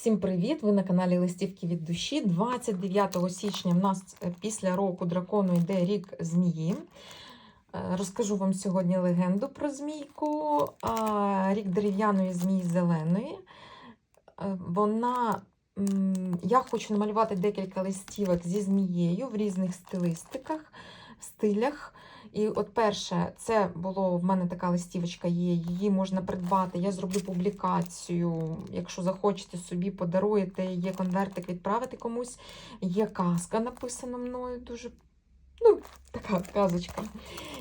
Всім привіт! Ви на каналі Листівки від душі. 29 січня в нас е, після року дракону йде рік змії. Е, Розкажу вам сьогодні легенду про змійку. Рік дерев'яної змії зеленої. Е, Вона. Я хочу намалювати декілька листівок зі змією в різних стилистиках, стилях. І от перше, це було в мене така листівочка є, її можна придбати. Я зроблю публікацію. Якщо захочете собі подаруєте, є конвертик відправити комусь. Є казка написана мною, дуже ну, така казочка.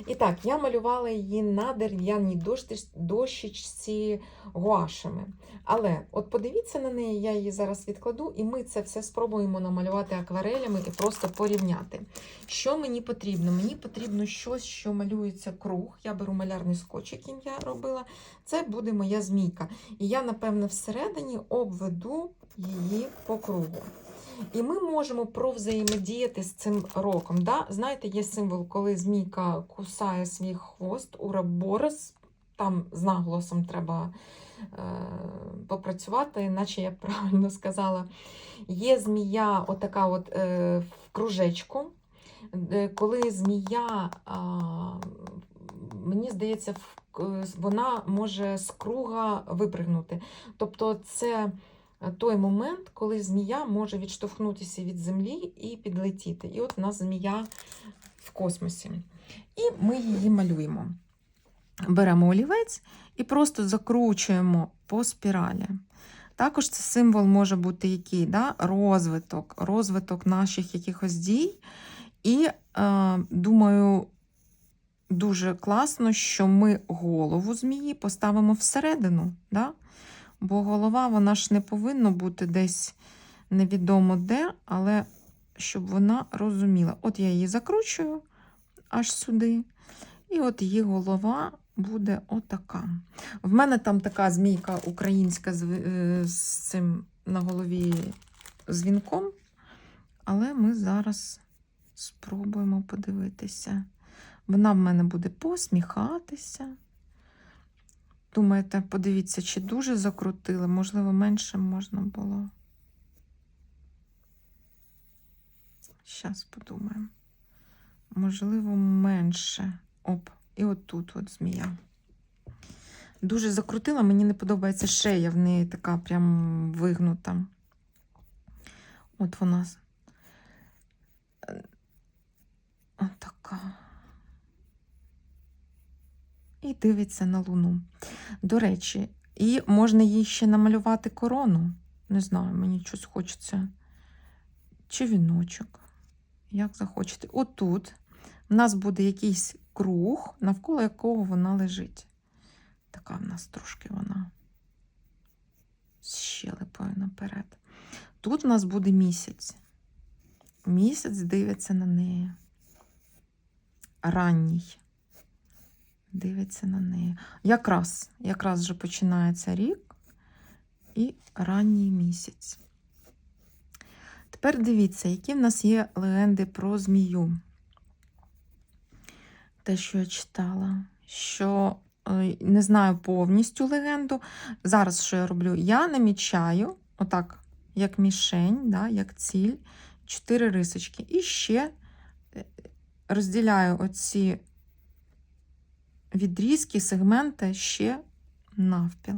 І так, я малювала її на дерев'яній дощ- дощечці гуашами. Але от подивіться на неї, я її зараз відкладу, і ми це все спробуємо намалювати акварелями і просто порівняти. Що мені потрібно? Мені потрібно щось, що малюється круг. Я беру малярний скотч, яким я робила. Це буде моя змійка. І я, напевно, всередині обведу її по кругу. І ми можемо провзаємодіяти з цим роком. Да? Знаєте, є символ, коли змійка кусає свій хвост, ураборос, там з наголосом треба е, попрацювати, наче я правильно сказала. Є змія, отака от е, в кружечку. Е, Коли змія, мені здається, вона може з круга випригнути. Тобто це той момент, коли змія може відштовхнутися від землі і підлетіти. І от у нас змія в космосі. І ми її малюємо. Беремо олівець і просто закручуємо по спіралі. Також це символ може бути який? Да? Розвиток, розвиток наших якихось дій. І е, думаю, дуже класно, що ми голову змії поставимо всередину. Да? Бо голова, вона ж не повинна бути десь невідомо де, але щоб вона розуміла. От я її закручую аж сюди, і от її голова буде отака. В мене там така змійка українська з, е, цим на голові дзвінком, але ми зараз спробуємо подивитися. Вона в мене буде посміхатися. Думаєте, подивіться, чи дуже закрутили, можливо, менше можна було. Зараз подумаємо. Можливо, менше. Оп, і отут от змія. Дуже закрутила, мені не подобається шея, в неї така прям вигнута. От вона. Отака. І дивиться на луну. До речі, і можна їй ще намалювати корону. Не знаю, мені щось хочеться. Чи віночок. Як захочете. Отут в нас буде якийсь круг, навколо якого вона лежить. Така в нас трошки вона з щелепою наперед. Тут в нас буде місяць. Місяць дивиться на неї. Ранній. Дивиться на неї. Якраз, якраз вже починається рік і ранній місяць. Тепер дивіться, які в нас є легенди про змію. Те, що я читала, що е, не знаю повністю легенду. Зараз що я роблю? Я намічаю, отак, як мішень, да, як ціль, чотири рисочки. І ще е, розділяю оці відрізки, сегменти ще навпіл.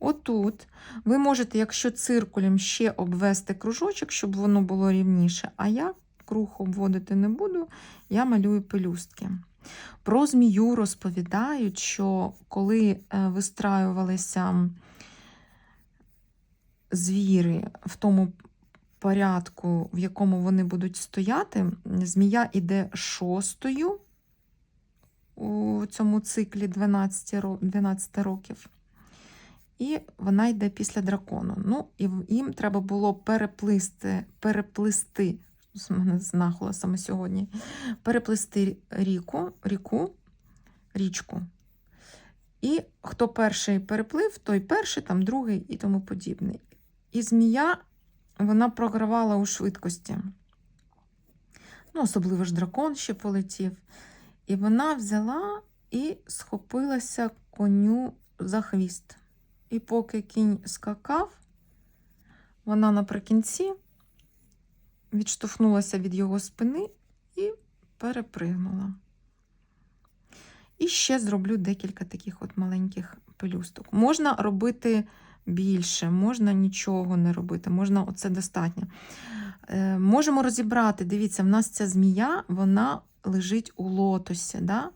Отут ви можете, якщо циркулем, ще обвести кружочок, щоб воно було рівніше. А я круг обводити не буду, я малюю пелюстки. Про змію розповідають, що коли е, вистраювалися звіри в тому порядку, в якому вони будуть стояти, змія іде шостою у цьому циклі 12 років. І вона йде після дракону. Ну, і їм треба було переплисти, переплисти з мене з наголосами сьогодні, переплисти ріку, ріку, річку. І хто перший переплив, той перший, там другий і тому подібне. І змія вона програвала у швидкості. Ну, особливо ж дракон ще полетів. І вона взяла і схопилася коню за хвіст. І поки кінь скакав, Вона наприкінці відштовхнулася від його спини і перепригнула. І ще зроблю декілька таких от маленьких пелюсток. Можна робити більше, можна нічого не робити, можна оце достатньо. Е, можемо розібрати, дивіться, в нас ця змія, вона лежить у лотосі, да?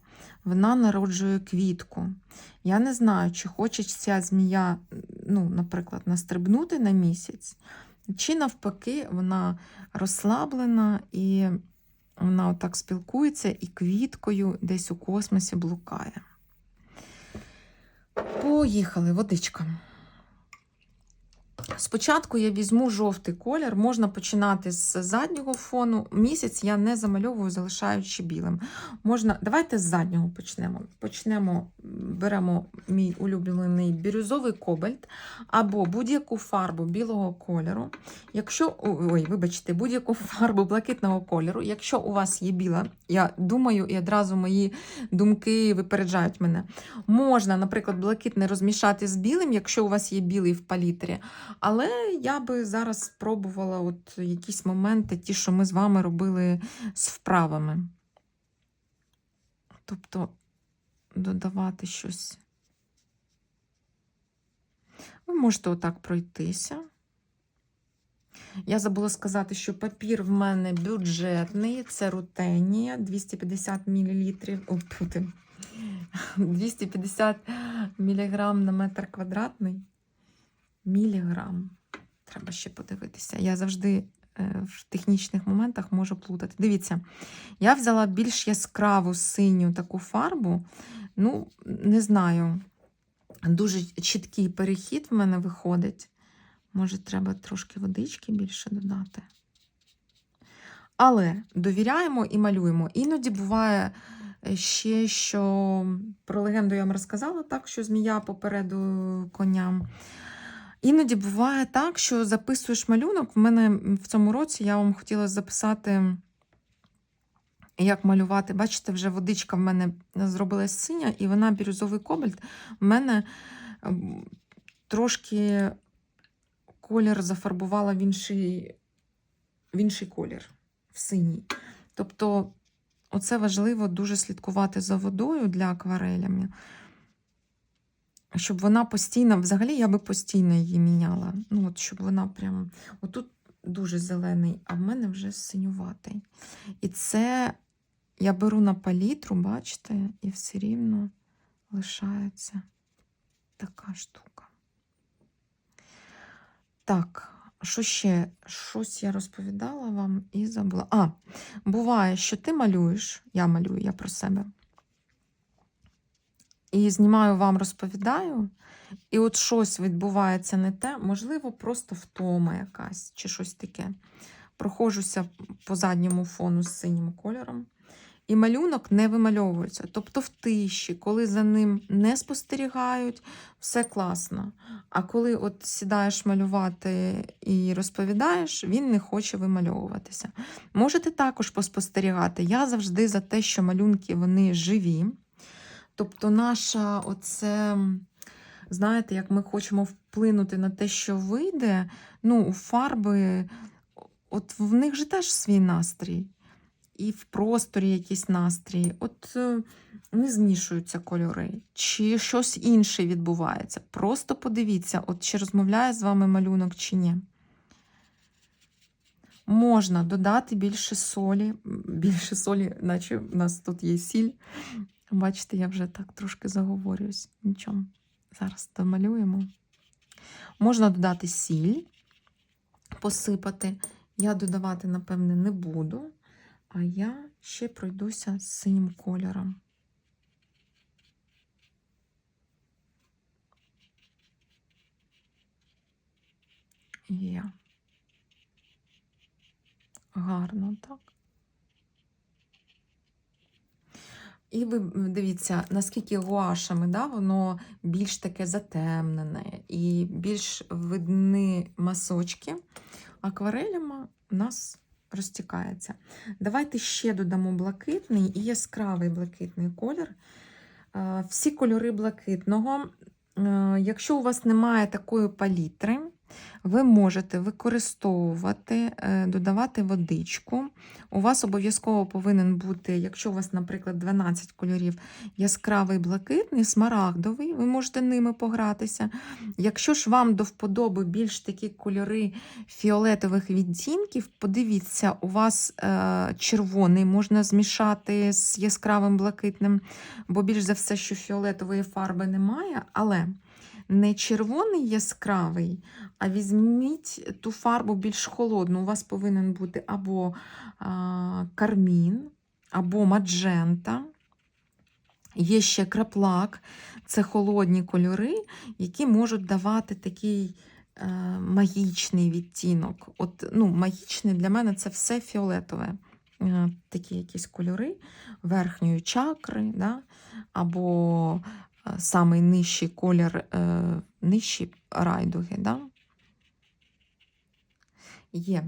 вона народжує квітку. Я не знаю, чи хоче ця змія, ну, наприклад, настрибнути на місяць, чи навпаки, вона розслаблена і вона отак спілкується і квіткою десь у космосі блукає. Поїхали, водичка. Спочатку я візьму жовтий колір, можна починати з заднього фону. Місяць я не замальовую, залишаючи білим. Можна, Давайте з заднього почнемо. Почнемо, беремо мій улюблений бірюзовий кобальт або будь-яку фарбу білого кольору. Якщо, ой, вибачте, будь-яку фарбу блакитного кольору. Якщо у вас є біла, я думаю, і одразу мої думки випереджають мене. Можна, наприклад, блакитне розмішати з білим, якщо у вас є білий в палітрі. Але я би зараз спробувала от якісь моменти, ті, що ми з вами робили з вправами. Тобто додавати щось. Ви можете отак пройтися. Я забула сказати, що папір в мене бюджетний, це рутенія 250 мл. О, 250 мг на метр квадратний. Міліграм. Треба ще подивитися. Я завжди е, в технічних моментах можу плутати. Дивіться, я взяла більш яскраву синю таку фарбу. Ну, не знаю, дуже чіткий перехід в мене виходить. Може, треба трошки водички більше додати. Але довіряємо і малюємо. Іноді буває е, ще, що про легенду я вам розказала, так, що змія попереду коням. Іноді буває так, що записуєш малюнок. В мене в цьому році я вам хотіла записати, як малювати. Бачите, вже водичка в мене зробилась синя, і вона бірюзовий кобальт. В мене трошки колір зафарбувала в інший, в інший колір, в синій. Тобто, оце важливо дуже слідкувати за водою для акварелями щоб вона постійно, взагалі я би постійно її міняла. Ну, от, щоб вона прям. Отут дуже зелений, а в мене вже синюватий. І це я беру на палітру, бачите, і все рівно лишається така штука. Так, що ще? Щось я розповідала вам і забула. А, буває, що ти малюєш, я малюю, я про себе. І знімаю вам, розповідаю, і от щось відбувається не те, можливо, просто втома якась чи щось таке. Прохожуся по задньому фону з синім кольором. І малюнок не вимальовується. Тобто в тиші, коли за ним не спостерігають, все класно. А коли от сідаєш малювати і розповідаєш, він не хоче вимальовуватися. Можете також поспостерігати. Я завжди за те, що малюнки вони живі. Тобто, наша оце, знаєте, як ми хочемо вплинути на те, що вийде, ну, у фарби, от в них же теж свій настрій. І в просторі якийсь настрій. От е, не змішуються кольори, чи щось інше відбувається. Просто подивіться, от чи розмовляє з вами малюнок, чи ні. Можна додати більше солі, більше солі, наче у нас тут є сіль. Бачите, я вже так трошки заговорююсь. Нічого. Зараз домалюємо. Можна додати сіль, посипати. Я додавати, напевне, не буду, а я ще пройдуся з синім кольором. Є. Гарно, так. І ви дивіться, наскільки гуашами, да, воно більш таке затемнене і більш видні масочки. Акварелями у нас розтікається. Давайте ще додамо блакитний і яскравий блакитний колір. Всі кольори блакитного. Якщо у вас немає такої палітри, ви можете використовувати, е, додавати водичку. У вас обов'язково повинен бути, якщо у вас, наприклад, 12 кольорів, яскравий блакитний, смарагдовий, ви можете ними погратися. Якщо ж вам до вподоби більш такі кольори фіолетових відтінків, подивіться, у вас е, червоний можна змішати з яскравим блакитним, бо більш за все, що фіолетової фарби немає, але не червоний яскравий, а візьміть ту фарбу більш холодну. У вас повинен бути або а, кармін, або маджента. Є ще краплак, це холодні кольори, які можуть давати такий е, магічний відтінок. От, ну, Магічний для мене це все фіолетове. Е, такі якісь кольори верхньої чакри, да? або самий нижчий колір, е, нижчі райдуги. Да? Є.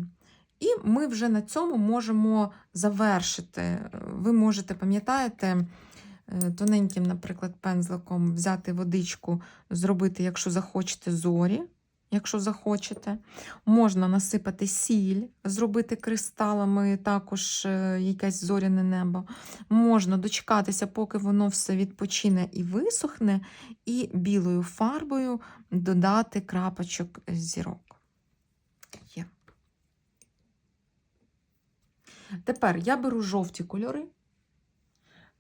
І ми вже на цьому можемо завершити. Ви можете, пам'ятаєте, е, тоненьким, наприклад, пензликом взяти водичку, зробити, якщо захочете, зорі. Якщо захочете, можна насипати сіль, зробити кристалами, також е, якесь зоряне небо. Можна дочекатися, поки воно все відпочине і висохне, і білою фарбою додати крапочок зірок. Тепер я беру жовті кольори.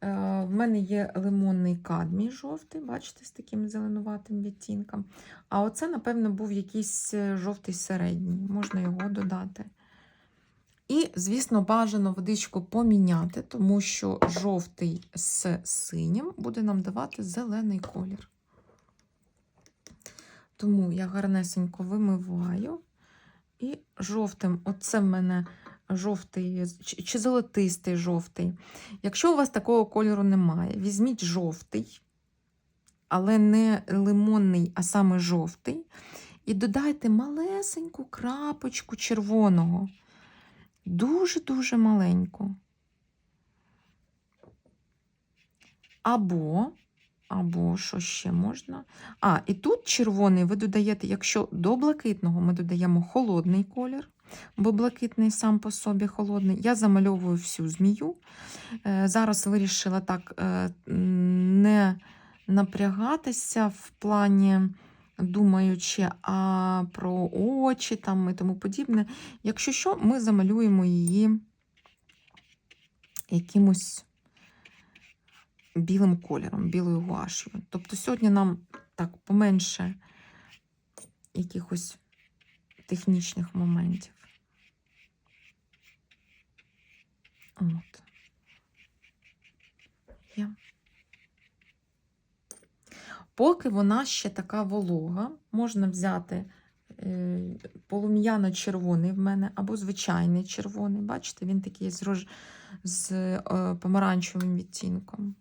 Е, В мене є лимонний кадмій жовтий, бачите, з таким зеленуватим відтінком. А оце, напевно, був якийсь е, жовтий середній, можна його додати. І, звісно, бажано водичку поміняти, тому що жовтий з синім буде нам давати зелений колір. Тому я гарнесенько вимиваю. І жовтим, оце в мене жовтий чи золотистий жовтий. Якщо у вас такого кольору немає, візьміть жовтий, але не лимонний, а саме жовтий. І додайте малесеньку крапочку червоного. Дуже-дуже маленьку. Або, або що ще можна? А, і тут червоний ви додаєте, якщо до блакитного ми додаємо холодний колір, бо блакитний сам по собі холодний. Я замальовую всю змію. Е, Зараз вирішила так е, не напрягатися в плані, думаючи а про очі там і тому подібне. Якщо що, ми замалюємо її якимось білим кольором, білою гуаш'ю. Тобто сьогодні нам так поменше якихось технічних моментів. От. Є. Поки вона ще така волога, можна взяти е, полум'яно-червоний в мене або звичайний червоний. Бачите, він такий з, рож... з е, помаранчевим відтінком.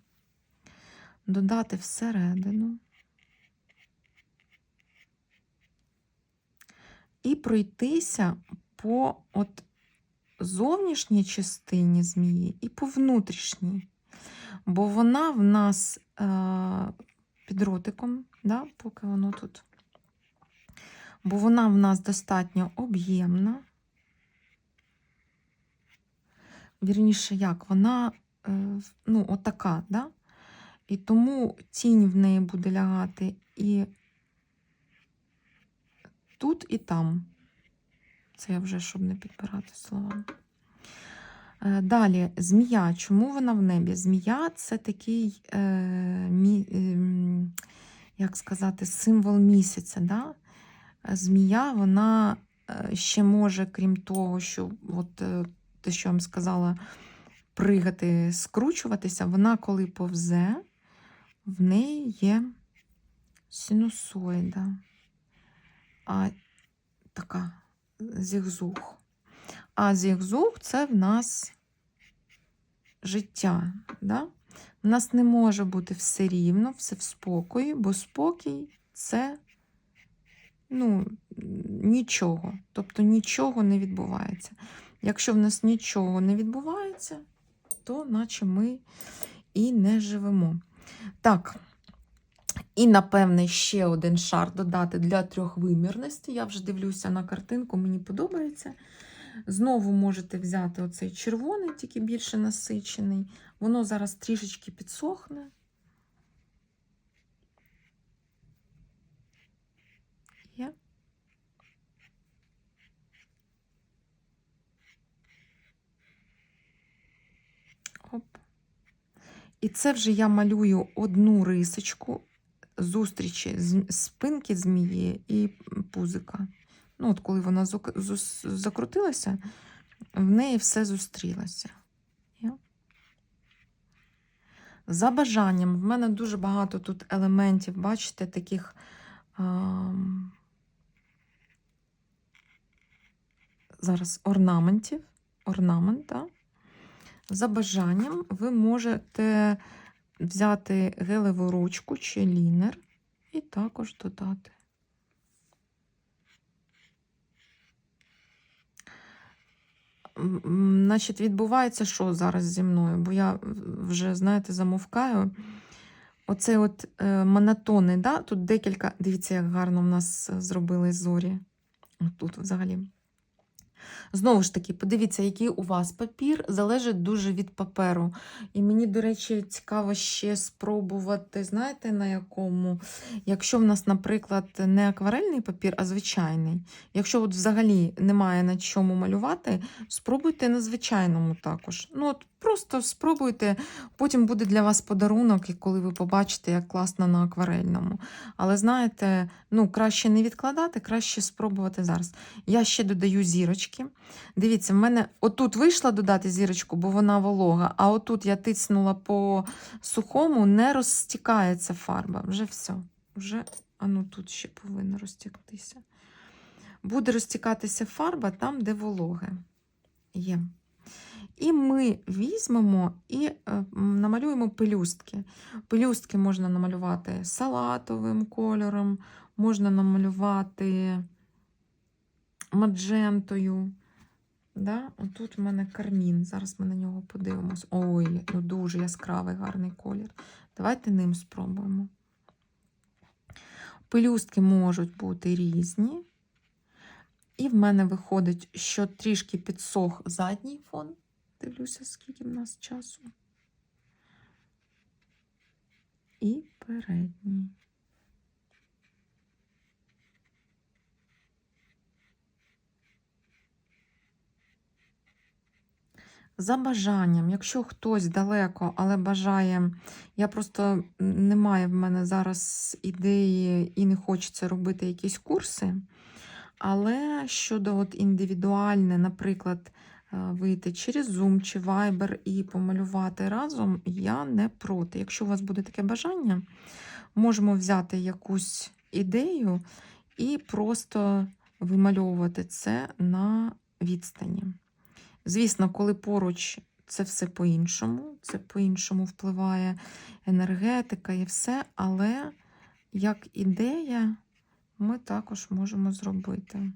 Додати всередину. І пройтися по от зовнішній частині змії і по внутрішній. Бо вона в нас е, під ротиком, да, поки воно тут. Бо вона в нас достатньо об'ємна. Вірніше, як, вона е, ну, отака, да? і тому тінь в неї буде лягати і тут, і там. Це я вже, щоб не підбирати слова. Е, Далі, змія. Чому вона в небі? Змія це такий, е, мі, е, як сказати, символ місяця. Да? Змія, вона е, ще може, крім того, що от, е, те, що я вам сказала, пригати, скручуватися, вона, коли повзе, в неї є синусоїда. А така зігзуг. А зігзуг це в нас життя. Да? У нас не може бути все рівно, все в спокої, бо спокій це ну, нічого. Тобто нічого не відбувається. Якщо в нас нічого не відбувається, то наче ми і не живемо. Так, І, напевне, ще один шар додати для трьохвимірності. Я вже дивлюся на картинку, мені подобається. Знову можете взяти оцей червоний, тільки більше насичений. Воно зараз трішечки підсохне. Є. Оп. І це вже я малюю одну рисочку зустрічі спинки змії і пузика. Ну, от коли вона закрутилася, в неї все зустрілося. За бажанням, в мене дуже багато тут елементів, бачите, таких. ам, Зараз орнаментів. Орнамент, так? За бажанням ви можете взяти гелеву ручку чи лінер і також додати. Значить, відбувається що зараз зі мною? Бо я вже, знаєте, замовкаю. Оцей от е, монотонний, да? тут декілька, дивіться, як гарно в нас зробили зорі. Тут взагалі. Знову ж таки, подивіться, який у вас папір, залежить дуже від паперу. І мені, до речі, цікаво ще спробувати, знаєте, на якому? Якщо в нас, наприклад, не акварельний папір, а звичайний. Якщо от взагалі немає на чому малювати, спробуйте на звичайному також. Ну, от Просто спробуйте, потім буде для вас подарунок, і коли ви побачите, як класно на акварельному. Але знаєте, ну краще не відкладати, краще спробувати зараз. Я ще додаю зірочки. Дивіться, в мене отут вийшла додати зірочку, бо вона волога, а отут я тиснула по сухому, не розстікається фарба. Вже все. Вже, а ну тут ще повинна розтіктися. Буде розтікатися фарба там, де вологе. Є. І ми візьмемо і е, намалюємо пелюстки. Пелюстки можна намалювати салатовим кольором, можна намалювати маджентою. Да? Отут в мене кармін. Зараз ми на нього подивимось. Ой, ну дуже яскравий гарний колір. Давайте ним спробуємо. Пелюстки можуть бути різні. І в мене виходить, що трішки підсох задній фон. Дивлюся, скільки в нас часу. І передній. За бажанням, якщо хтось далеко, але бажає, я просто немає в мене зараз ідеї і не хочеться робити якісь курси. Але щодо от індивідуальне, наприклад, вийти через Zoom чи Viber і помалювати разом, я не проти. Якщо у вас буде таке бажання, можемо взяти якусь ідею і просто вимальовувати це на відстані. Звісно, коли поруч це все по-іншому, це по-іншому впливає енергетика і все, але як ідея ми також можемо зробити.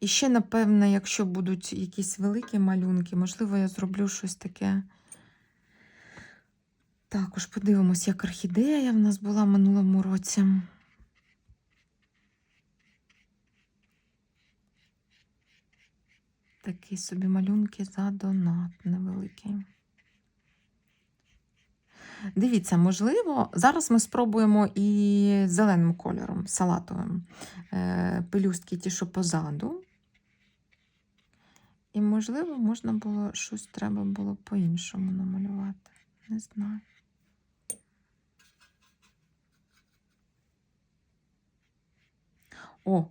І ще, напевне, якщо будуть якісь великі малюнки, можливо, я зроблю щось таке. Також подивимось, як орхідея в нас була в минулому році. Такі собі малюнки за донат невеликий. Дивіться, можливо, зараз ми спробуємо і зеленим кольором, салатовим. Е, Пелюстки ті, що позаду. І, можливо, можна було щось треба було по-іншому намалювати. Не знаю. О,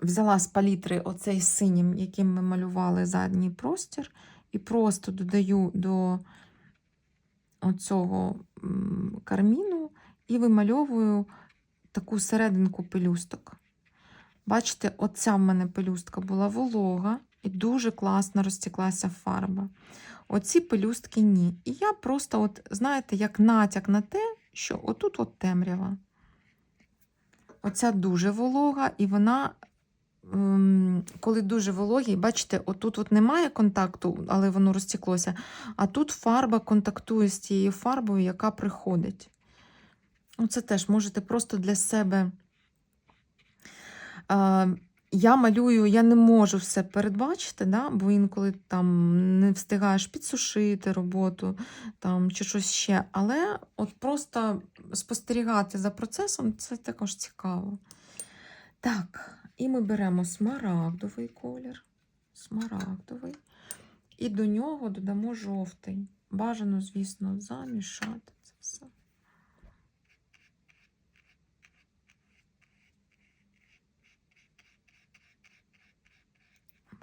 взяла з палітри оцей синім, яким ми малювали задній простір, і просто додаю до оцього карміну і вимальовую таку серединку пелюсток. Бачите, оця в мене пелюстка була волога і дуже класно розтеклася фарба. Оці пелюстки ні. І я просто, от, знаєте, як натяк на те, що отут от темрява. Оця дуже волога, і вона, ем, коли дуже вологий, бачите, отут от немає контакту, але воно розтеклося. А тут фарба контактує з тією фарбою, яка приходить. Ну, Це теж можете просто для себе. Я малюю, я не можу все передбачити, да? бо інколи там не встигаєш підсушити роботу там, чи щось ще. Але от просто спостерігати за процесом це також цікаво. Так, і ми беремо смарагдовий колір. Смарагдовий. І до нього додамо жовтий. Бажано, звісно, замішати це все.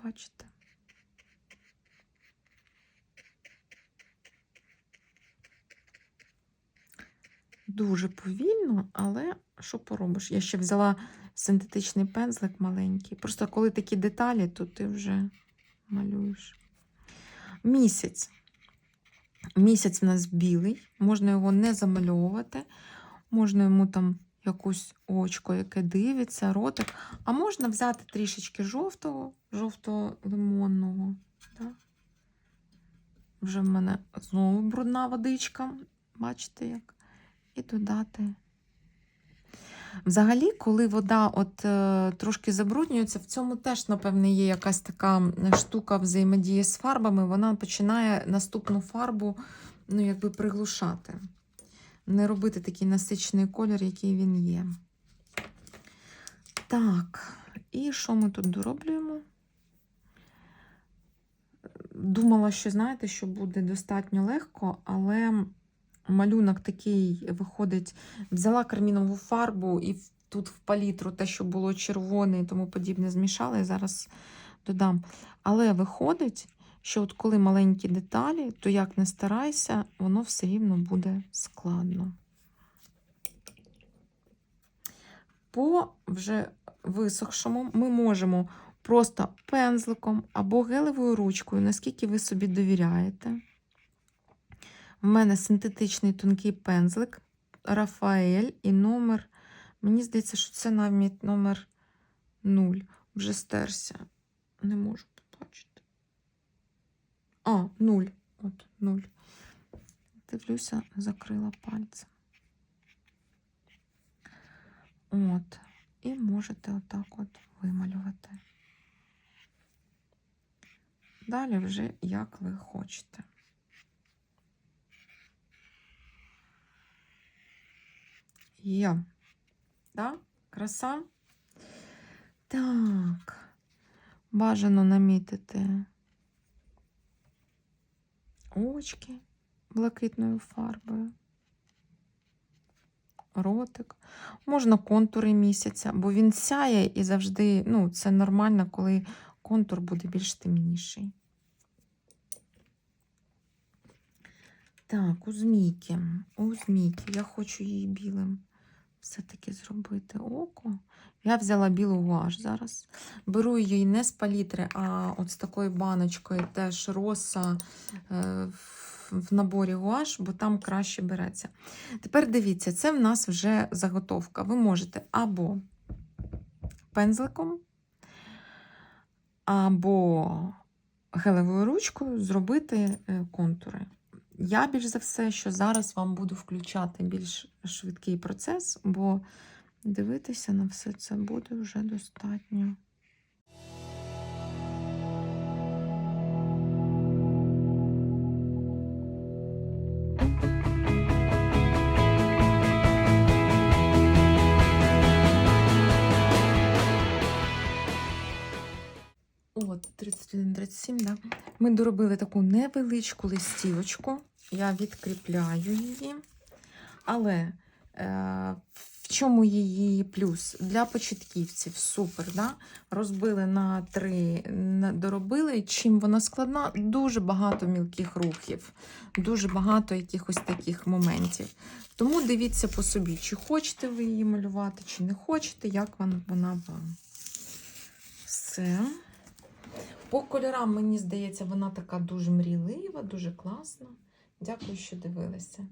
Бачите? Дуже повільно, але що поробиш? Я ще взяла синтетичний пензлик маленький. Просто коли такі деталі, то ти вже малюєш. Місяць. Місяць у нас білий, можна його не замальовувати, можна йому там якусь очко, яке дивиться, ротик. А можна взяти трішечки жовтого, жовто-лимонного. Так? Вже в мене знову брудна водичка. Бачите як? І додати. Взагалі, коли вода от е, трошки забруднюється, в цьому теж, напевне, є якась така штука взаємодії з фарбами, вона починає наступну фарбу ну, якби приглушати. Не робити такий насичений колір, який він є. Так, і що ми тут дороблюємо? Думала, що, знаєте, що буде достатньо легко, але малюнок такий виходить, взяла кармінову фарбу і тут в палітру те, що було червоне і тому подібне, змішала, і зараз додам. Але виходить, що от коли маленькі деталі, то як не старайся, воно все рівно буде складно. По вже висохшому ми можемо просто пензликом або гелевою ручкою, наскільки ви собі довіряєте. У мене синтетичний тонкий пензлик Рафаель і номер. Мені здається, що це навіть номер 0. Вже стерся. Не можу побачити. А, 0. От 0. Дивлюся, закрила пальцем. От. І можете отак от вималювати. Далі вже як ви хочете. Є. Да? Краса? Так. Бажано намітити очки блакитною фарбою. Ротик. Можна контури місяця, бо він сяє і завжди, ну, це нормально, коли контур буде більш темніший. Так, у змійки. У змійки. Я хочу її білим все-таки зробити око. Я взяла білу гуаш зараз. Беру її не з палітри, а от з такою баночкою теж роса е, в- наборі гуаш, бо там краще береться. Тепер дивіться, це в нас вже заготовка. Ви можете або пензликом, або гелевою ручкою зробити е, контури. Я більш за все, що зараз вам буду включати більш швидкий процес, бо дивитися на все це буде вже достатньо. От, 31-37, да. Ми доробили таку невеличку листівочку. Я відкріпляю її. Але е, в чому її плюс? Для початківців супер. Да? Розбили на три, доробили. Чим вона складна? Дуже багато мілких рухів, дуже багато якихось таких моментів. Тому дивіться по собі, чи хочете ви її малювати, чи не хочете, як вон- вона вам. Все. По кольорам, мені здається, вона така дуже мрійлива, дуже класна. Дякую, що дивилися.